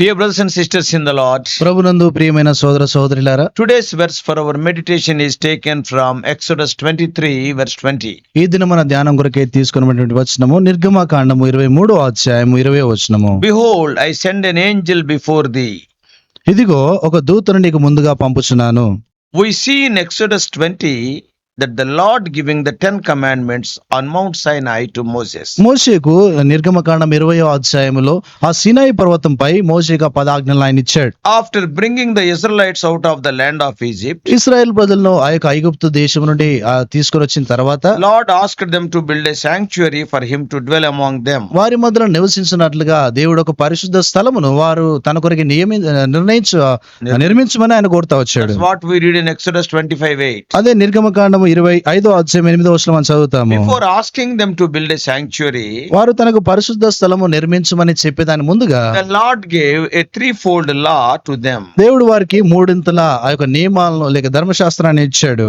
Dear brothers and sisters in the Lord ప్రభునందు ప్రియమైన సోదర సోదరులారా today's verse for our meditation is taken from Exodus 23 verse 20 ఈ దిన మన ధ్యానం కొరకే తీసుకున్నటువంటి వచ్చినము నిర్గమా కాండము ఇరవై మూడు అధ్యాయము ఇరవై వచ్చినము behold I send an angel before the ఇదిగో ఒక దూతను నీకు ముందుగా పంపుచున్నాను. We see in Exodus 20 that the Lord giving the ten commandments on Mount Sinai to Moses మోసేకు నిర్గమకాండం ఇరవై అధ్యాయంలో ఆ సినాయి పర్వతంపై మోసేగా పదాజ్ఞలు ఆయన ఇచ్చాడు. After bringing the Israelites out of the land of Egypt Israel ప్రజలను ఆ యొక్క ఐగుప్తు దేశం నుండి తీసుకుని వచ్చిన తర్వాత Lord ask them to build a sanctuary for him to dwell among them వారి మధ్యలో నివసించినట్లుగా దేవుడు ఒక పరిశుద్ధ స్థలమును వారు తన కొరకు నియమి నిర్ణయించు నిర్మించమని ఆయన కోరుతా వచ్చాడు. What we read in Exodus twenty five eight అదే నిర్గమకాండము ఇరవై ఐదో అధ్యాయం ఎనిమిదో వచ్చిన మనం చదువుతాము. Before asking them to build a sanctuary వారు తనకు పరిశుద్ధ స్థలము నిర్మించమని చెప్పేదాని ముందుగా Lord Lord gave a threefold law to them దేవుడు వారికి మూడింతల ఆ యొక్క నియమాలను లేక ధర్మశాస్త్రాన్ని ఇచ్చాడు.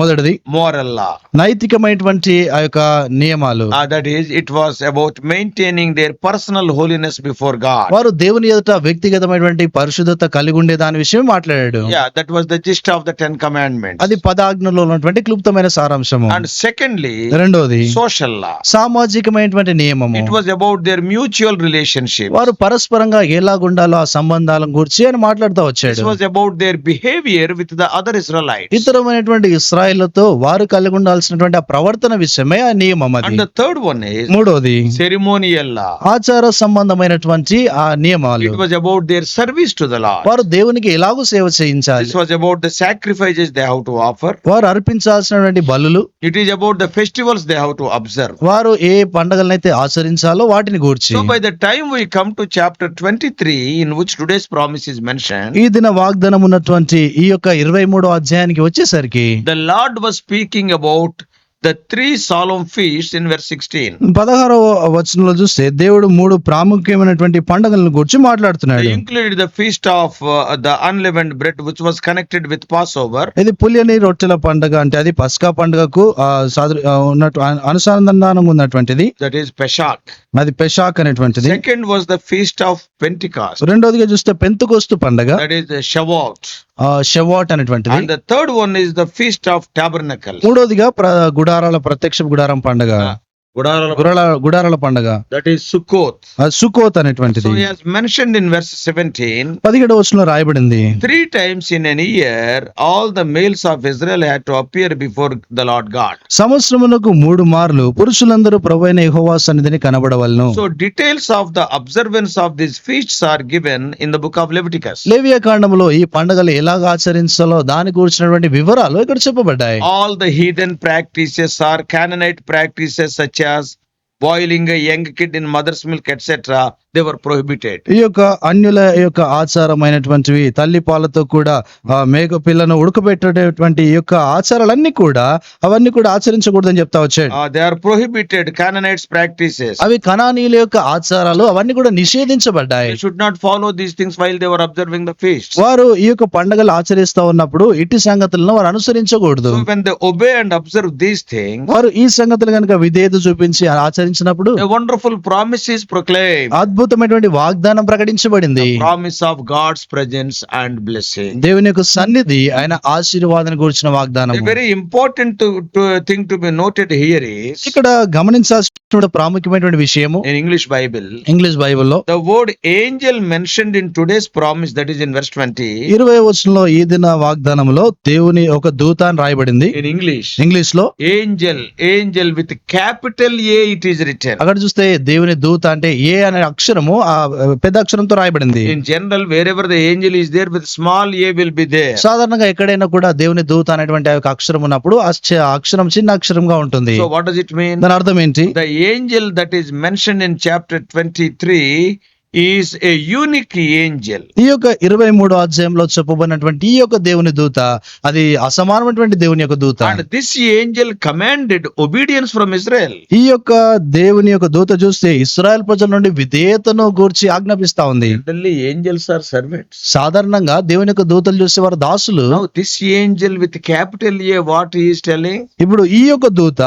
మొదటిది మోరల్ లా నైతికమైనటువంటి ఆ యొక్క నియమాలు. That is it was about maintaining their personal holiness before God వారు దేవుని ఎదుట వ్యక్తిగతమైనటువంటి పరిశుద్ధత కలిగి ఉండే దాని విషయం మాట్లాడాడు. That was the gist of the ten commandment అది పదాజ్ఞలో ఉన్నటువంటి పరిక్లుప్తమైన సారాంశము. అండ్ సెకండ్లీ రెండోది సోషల్ లా సామాజికమైనటువంటి నియమం it was about their mutual relationship వారు పరస్పరంగా ఎలాగుండాలో ఉండాలో ఆ సంబంధాలను గురించి అని మాట్లాడుతూ వచ్చాడు. It was about their behaviour with the other Israel ఇతరమైనటువంటి ఇస్రాయల్ వారు కలిగి ఉండాల్సినటువంటి ఆ ప్రవర్తన విషయమే ఆ నియమం అది. థర్డ్ వన్ మూడోది సెరిమోనియల్ లా ఆచార సంబంధమైనటువంటి ఆ నియమాలు. It was about their service to the law వారు దేవునికి ఎలాగో సేవ చేయించాలి. It was about the sacrifices they how to offer వారు అర్పించాలి చేయాల్సినటువంటి బలులు it is about the festivals they have observe వారు ఏ పండుగలను అయితే ఆచరించాలో వాటిని గూర్చి. By the time we come to chapter 23 in which today's promise is mention ఈ దిన వాగ్దానం ఉన్నటువంటి ఈ యొక్క 23వ అధ్యాయానికి వచ్చేసరికి the Lord was speaking about the three solemn feasts in verse sixteen పదహారవ వచనంలో చూస్తే దేవుడు మూడు ప్రాముఖ్యమైనటువంటి పండుగలను గురించి మాట్లాడుతున్నాడు. Included the feast of the unleavened bread which was connected with Passover ఇది పులియని రొట్టెల పండుగ అంటే అది పస్కా పండుగకు ఉన్నట్టు అనుసంధానం ఉన్నటువంటిది. దట్ ఈస్ పెషాక్ అది పెషాక్ అనేటువంటిది. Second was the feast of Pentecost రెండోదిగా చూస్తే పెంతుకోస్తు పండుగ. దట్ ఈస్ షెవాట్ అనేటువంటిది And the third one is the feast of tabernacles. మూడోదిగా ప్ర గుడారాల ప్రత్యక్ష గుడారం పండుగ గుడారాల పండుగ. దట్ ఈస్ సుకోత్ సుకోత్ అనేటువంటిది. సో ఇన్ వర్స్ 17 17వ వచనంలో రాయబడింది. Three times in an year all the males of Israel had to appear before the Lord God సంవత్సరమునకు మూడు మార్లు పురుషులందరూ ప్రభువైన యెహోవా సన్నిధిని కనబడవలను. So details of the observance of this feasts are given in the book of Leviticus లేవియా కాండంలో ఈ పండుగలు ఎలా ఆచరించాలో దాని గురించినటువంటి వివరాలు ఇక్కడ చెప్పబడ్డాయి. All the heathen practices or Canaanite practices such as boiling a young kid in mother's milk, etc. They were prohibited ఈ యొక్క అన్యుల యొక్క ఆచారం అయినటువంటివి తల్లి పాలతో కూడా మేక పిల్లను ఉడకబెట్టేటటువంటి యొక్క ఆచారాలన్నీ కూడా అవన్నీ కూడా ఆచరించకూడదు అని చెప్తా వచ్చాడు. They are prohibited Canaanites practices అవి కణానీల యొక్క ఆచారాలు అవన్నీ కూడా నిషేధించబడ్డాయి. Should not follow these things while they were observing the feast వారు ఈ యొక్క పండుగలు ఆచరిస్తా ఉన్నప్పుడు ఇటు సంగతులను వారు అనుసరించకూడదు. Obey and observe these thing వారు ఈ సంగతులు కనుక విధేయత చూపించి ఆచరించినప్పుడు వండర్ఫుల్ ప్రామిసెస్ ప్రొక్లైమ్ అద్భుతమైనటువంటి వాగ్దానం ప్రకటించబడింది. Promise of God's presence and blessing దేవుని యొక్క సన్నిధి ఆయన ఆశీర్వాదాన్ని గురించిన వాగ్దానం very important thing to be noted here ఇక్కడ గమనించాల్సిన భక్తుడు ప్రాముఖ్యమైనటువంటి విషయము ఇంగ్లీష్ బైబిల్ ఇంగ్లీష్ బైబిల్లో the word angel mention in today's promise that is in verse twenty ఇరవై వర్షంలో ఈ దిన వాగ్దానంలో దేవుని ఒక దూతాన్ని రాయబడింది. ఇన్ ఇంగ్లీష్ ఇంగ్లీష్లో angel angel with capital A it is written అక్కడ చూస్తే దేవుని దూత అంటే ఏ అనే అక్షరము ఆ పెద్ద అక్షరంతో రాయబడింది. In general wherever the angel is there with small A will be they సాధారణంగా ఎక్కడైనా కూడా దేవుని దూత అనేటువంటి అక్షరం ఉన్నప్పుడు అక్షరం చిన్న అక్షరంగా ఉంటుంది. వాట్ ఇట్ మీన్ దాని అర్థం ఏంటి? Angel that is mentioned in chapter 23 is a unique angel. ఈ యొక్క ఇరవై మూడో అధ్యాయంలో చెప్పబడినటువంటి ఈ యొక్క దేవుని దూత అది అసమానమైనటువంటి దేవుని యొక్క దూత And this angel commanded obedience from Israel. ఈ యొక్క దేవుని యొక్క దూత చూస్తే ఇస్రాయల్ ప్రజల నుండి విధేయతను గూర్చి ఆజ్ఞాపిస్తా ఉంది angels are servants. సాధారణంగా దేవుని యొక్క దూతలు చూస్తే వారు దాసులు angel with capital A, what he is telling? ఇప్పుడు ఈ యొక్క దూత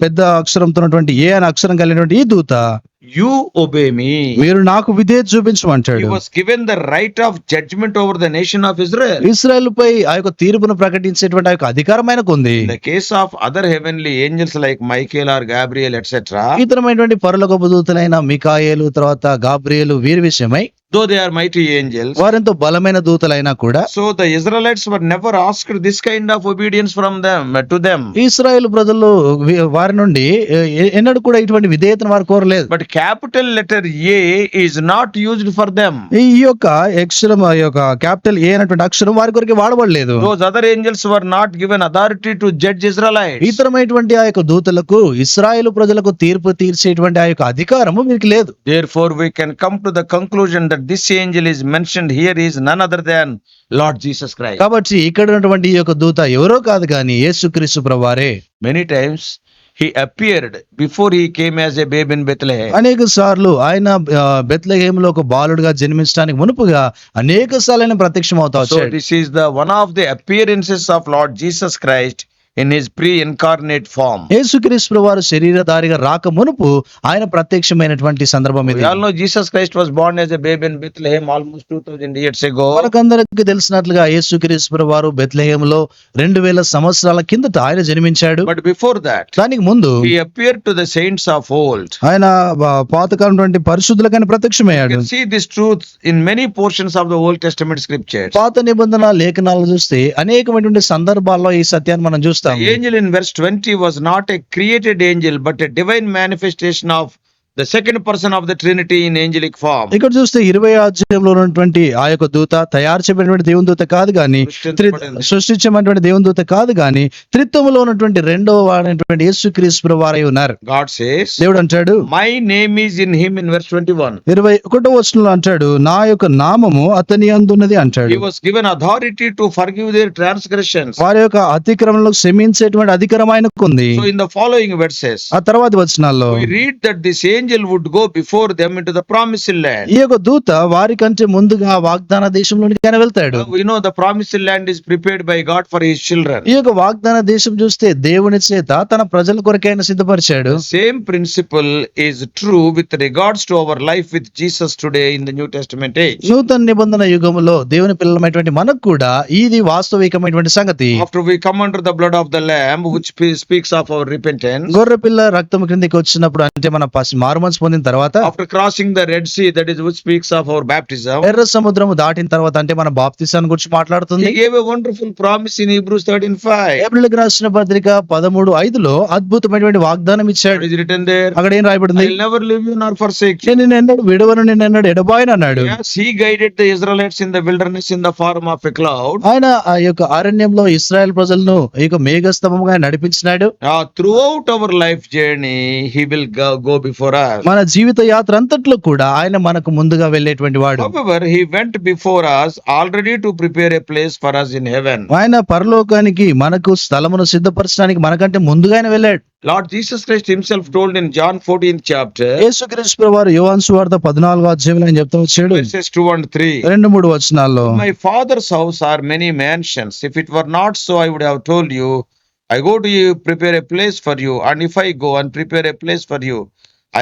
పెద్ద అక్షరంతో ఉన్నటువంటి ఏ అనే అక్షరం కలిగినటువంటి ఈ దూత యు ఒబే మీ మీరు నాకు విధేయత చూపించమంటాడు. Was given the right of judgment over the nation of Israel Israel పై ఆ యొక్క తీర్పును ప్రకటించేటువంటి ఆ యొక్క అధికారం ఆయనకు ఉంది. Case of other heavenly angels like Michael or Gabriel etcetera ఇతరమైనటువంటి పరుల గొప్ప దూతలైన మికాయేలు తర్వాత గాబ్రియలు వీరి విషయమై though they are mighty angels వారెంతో బలమైన దూతలైనా కూడా so the Israelites were never ask this kind of obedience from them to them Israel ప్రజలు వారి నుండి ఎన్నడూ కూడా ఇటువంటి విధేయతను వారు కోరలేదు. But capital letter A is not used for them ఈ యొక్క అక్షరం యొక్క క్యాపిటల్ ఏ అనేటువంటి అక్షరం వారి కొరకు వాడబడలేదు. Those other angels were not given authority to judge Israelite ఇతరమైనటువంటి ఆ యొక్క దూతలకు ఇస్రాయల్ ప్రజలకు తీర్పు తీర్చేటువంటి ఆ యొక్క అధికారము మీకు లేదు. Therefore we can come to the conclusion that this angel is mention here is none other than Lord Jesus Christ కాబట్టి ఇక్కడ ఉన్నటువంటి ఈ యొక్క దూత ఎవరో కాదు కానీ యేసు క్రీస్తు ప్రభారే many times he appeared before he came as a baby in Bethlehem అనేక సార్లు ఆయన బెత్లహేమ్లో ఒక బాలుడుగా జన్మించడానికి మునుపుగా అనేక సార్లు ఆయన ప్రత్యక్షం అవుతా this is the one of the appearances of Lord Jesus Christ in his pre incarnate form యేసుక్రీస్తు వారు శరీరధారిగా రాక మునుపు ఆయన ప్రత్యక్షమైనటువంటి సందర్భం Jesus Christ was born as a baby in Bethlehem almost years ago మనకందరికి తెలిసినట్లుగా యేసుక్రీస్తు వారు బెత్లెహేమ్లో 2000 సంవత్సరాల కిందట ఆయన జన్మించాడు. బట్ బిఫోర్ దాట్ దానికి ముందు he appear to the saints of old ఆయన పాతకాలంటువంటి పరిశుద్ధులకని ప్రత్యక్షమయ్యాడు. See this truth in many portions of the Old Testament script పాత నిబంధన లేఖనాలు చూస్తే అనేకమైనటువంటి సందర్భాల్లో ఈ సత్యాన్ని మనం చూస్తాం. The angel in verse 20 was not a created angel, but a divine manifestation of the second person of the Trinity in angelic form. ఇక్కడ చూస్తే ఇరవై అధ్యాయంలో ఉన్నటువంటి ఆ యొక్క దూత తయారు చేయబడినటువంటి దేవుని దూత కాదు గాని త్రి- సృష్టించబడినటువంటి దేవుని దూత కాదు గాని త్రిత్వములో ఉన్నటువంటి రెండవ వాడైనటువంటి యేసుక్రీస్తు వారై ఉన్నారు God says, దేవుడు అంటాడు My name is in him in verse 21. ఇరవై ఒకటో వచనంలో అంటాడు నా యొక్క నామము అతని అందున్నది అంటాడు was given authority to forgive their transgressions. వారి యొక్క అతిక్రమంలో క్షమించేటువంటి అధికారం ఆయనకు ఉంది in the following verses, ఆ తర్వాత వచనాల్లో read that this angel would go before them in the promise land ఈ యొక్క దూత వారి కంటే ముందుగా వాగ్దాన దేశంలోనికి ఆయన వెళ్తాడు. You the promise land is prepared by God for his children ఈ యొక్క వాగ్దాన దేశం చూస్తే దేవుని చేత తన ప్రజల కొరకైన సిద్ధపరిచాడు. Same principle is true with regards to our life with Jesus today in the New Testament age నూతన నిబంధన యుగంలో దేవుని పిల్లలమైనటువంటి మనకు కూడా ఇది వాస్తవికమైనటువంటి సంగతి. After we come under the blood of the lamb which speaks of our repentance గొర్రె పిల్ల రక్తం క్రిందికి వచ్చినప్పుడు అంటే మన పసి ఆరు మంత్స్ పొందిన తర్వాత after crossing the Red Sea that is which speaks of our baptism ఎర్ర సముద్రము దాటిన తర్వాత అంటే మన బాప్తిసాన్ గురించి మాట్లాడుతుంది. Gave wonderful promise in Hebrews five April గ్రాసిన పత్రిక 13:5 లో అద్భుతమైనటువంటి వాగ్దానం ఇచ్చాడు. ఇస్ అక్కడ ఏం రాయబడింది? I never leave you nor in the wilderness in form of a యొక్క అరణ్యంలో ఇజ్రాయెల్ ప్రజలను ఈ యొక్క మేఘస్తంభముగా నడిపించినాడు. Throughout our life journey he will go before our మన జీవిత యాత్ర అంతట్లో కూడా ఆయన మనకు ముందుగా వెళ్ళేటువంటి వాడు he went before us already to prepare a place for us in heaven. ఆయన పరలోకానికి మనకు స్థలమును సిద్ధపరచడానికి మనకంటే ముందుగా ఆయన వెళ్ళాడు Lord Jesus Christ himself told in John 14th chapter, యేసుక్రీస్తు వారు యోహాను సువార్త పద్నాలుగో అధ్యాయంలో ఆయన చెప్తా వచ్చాడు verses 2 and 3. రెండు మూడు వచనాల్లో father's house are many mansions. If it were not so, I would have told you, I go to you, prepare a place for you. And if I go and prepare a place for you,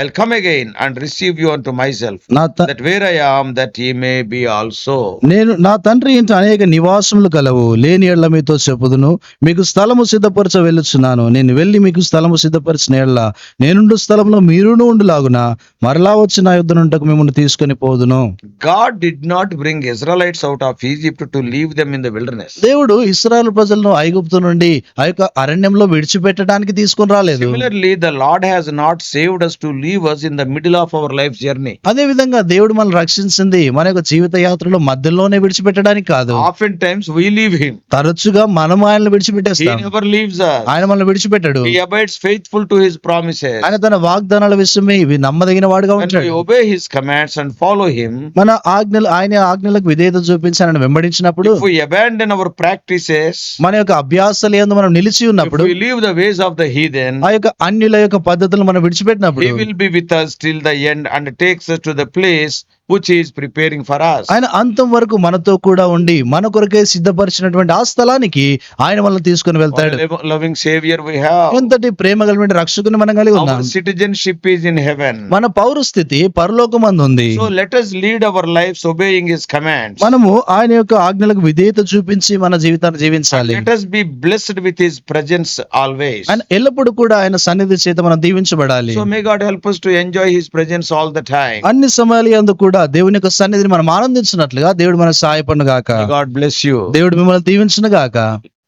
I'll come again and receive you unto myself, నా త- that where I am, that ye may be also. నేను నా తండ్రి ఇంట అనేక నివాసములు కలవు లేని ఎడ్ల మీతో చెప్పుదును. మీకు స్థలము సిద్ధపరచ వెళ్ళుచున్నాను. నేను వెళ్ళి మీకు స్థలము సిద్ధపరిచిన ఎడ్ల నేనుండు స్థలంలో మీరును ఉండులాగున. మరలా వచ్చి నా యుద్ధ నుంటకు మిమ్మల్ని తీసుకొని పోదును. God did not bring Israelites out of Egypt to leave them in the wilderness. దేవుడు ఇస్రాయల్ ప్రజలను ఐగుప్తు నుండి ఆ యొక్క అరణ్యంలో విడిచిపెట్టడానికి తీసుకొని రాలేదు. Similarly, the Lord has not saved us to leave us in the middle of our life's journey. అదే విధంగా దేవుడు మనల్ని రక్షించింది మన యొక్క జీవిత యాత్రలో మధ్యలోనే విడిచిపెట్టడానికి కాదు Oftentimes, we leave Him. తరచుగా మనం ఆయనను He విడిచిపెట్టేస్తాం never leaves us. ఆయన మనల్ని విడిచిపెట్టాడు He abides faithful to His promises. ఆయన తన వాగ్దానాల విషయమే ఇవి నమ్మదగిన వాడుగా ఉంటాడు obey His commands and follow Him, మన ఆజ్ఞలు ఆయన ఆజ్ఞలకు విధేయత చూపించి ఆయన వెంబడించినప్పుడు abandon our practices, మన యొక్క అభ్యాసాలు ఏందో మనం నిలిచి ఉన్నప్పుడు leave the ways of the heathen, ఆ యొక్క అన్యుల యొక్క పద్ధతులు మనం విడిచిపెట్టినప్పుడు He will be with us till the end and takes us to the place which is preparing for us ఆయన అంతం వరకు మనతో కూడా ఉండి మన కొరకే సిద్ధపరిచినటువంటి ఆ స్థలానికి ఆయన మనల్ని తీసుకుని వెళ్తాడు. లవింగ్ సేవియర్ వి ఎంతటి ప్రేమ కలిగిన రక్షకుని మనం కలిగి ఉన్నాం. సిటిజన్షిప్ ఈజ్ ఇన్ హెవెన్ మన పౌర స్థితి పరలోకమందు ఉంది so let us lead our life obeying his commands. మనము ఆయన యొక్క ఆజ్ఞలకు విధేయత చూపించి మన జీవితాన్ని జీవించాలి. Let us be blessed with his presence always. అన్న ఎల్లప్పుడూ కూడా ఆయన సన్నిధి చేత మనం దీవించబడాలి. So may God help enjoy his presence all the time అన్ని సమయాలందు కూడా దేవుని యొక్క సన్నిధిని మనం ఆనందించినట్లుగా దేవుడు మనకు సహాయపడును గాక God bless you. దేవుడు మిమ్మల్ని దీవించును గాక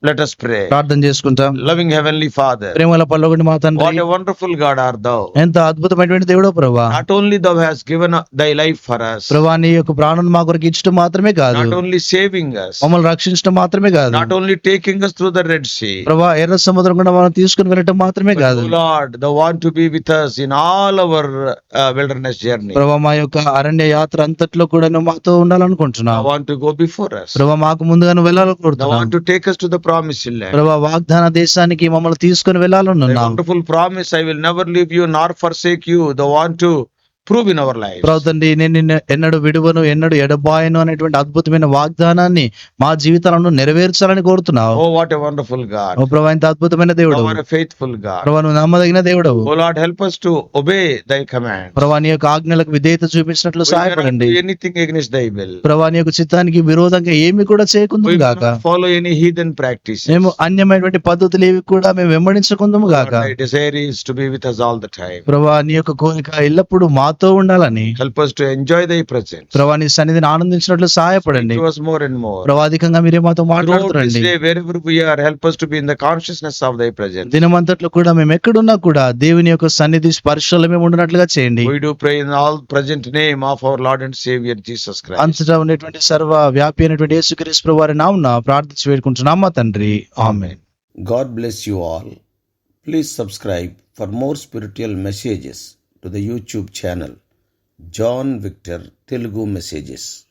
లెట్ అస్ ప్రార్థన చేసుకుంటాం. లవింగ్ హెవెన్లీ ఫాదర్ ప్రేమల పల్లగుండి మా తండ్రి వండర్ఫుల్ గాడ్ ఆర్ దౌ ఎంత అద్భుతమైనటువంటి దేవుడో only thou has given thy life for us యొక్క ప్రాణం మా కొరకు మాత్రమే కాదు. నాట్ ఓన్లీ సేవింగ్ us మమ్మల్ని మాత్రమే కాదు. Not only taking through the Red Sea సముద్రం గుండా మనం తీసుకుని వెళ్ళటం మాత్రమే కాదు. Lord the want to be with us in all our wilderness journey మా యొక్క అరణ్య అంతట్లో కూడా మాతో ఉండాలనుకుంటున్నా ఐ గో బిఫోర్ us. ప్రభువా మాకు ముందుగానే వెళ్ళాలనుకుంటున్నా ఐ వాంట్ land. ప్రభా వాగ్దాన దేశానికి మమ్మల్ని తీసుకుని వెళ్ళాలనున్నావు wonderful promise, I will never leave you nor forsake you. Thou want to in our lives. ప్రభు తండ్రి నేను ఎన్నడు విడువను ఎన్నడు ఎడబాయను అనేటువంటి అద్భుతమైన వాగ్దానాన్ని మా జీవితాలను నెరవేర్చాలని కోరుతున్నావు Oh, what a wonderful God. ఓ ప్రభా ఇంత అద్భుతమైన దేవుడు faithful God. ప్రభా నువ్వు నమ్మదగిన దేవుడవు Oh Lord, help us to obey thy command. ప్రభా నీ యొక్క ఆజ్ఞలకు విధేయత చూపించినట్లు సహాయపడండి anything against thy will. ప్రభా నీ యొక్క చిత్తానికి విరోధంగా ఏమి కూడా చేయకుందాము గాక follow any heathen practices. మేము అన్యమైనటువంటి పద్ధతులు ఏవి కూడా మేము వెంబడించకుందాము గాక desire is to be with us all the time. ప్రభా నీ యొక్క కోరిక ఎల్లప్పుడూ మాతో ఉండాలని. హెల్ప్ ఎంజాయ్ ది ప్రెసెంట్ ప్రభువా సన్నిధిని ఆనందించినట్లు సహాయపడండి. మోర్ అండ్ మోర్ ప్రవాదికంగా మీరే మాతో మాట్లాడుతారండి. Help us consciousness of the present దినమంతట్లో కూడా మేము ఎక్కడ ఉన్నా కూడా దేవుని యొక్క సన్నిధి స్పర్శలమే ఉండనట్లుగా చేయండి. All present name of our Lord and Saviour సర్వ వ్యాపి అయినటువంటి యేసుక్రీస్తు నా ఉన్న ప్రార్థించి వేడుకుంటున్నాం మా తండ్రి. ఆమేన్. God bless you all please subscribe for more spiritual messages to the YouTube channel John Victor Telugu Messages.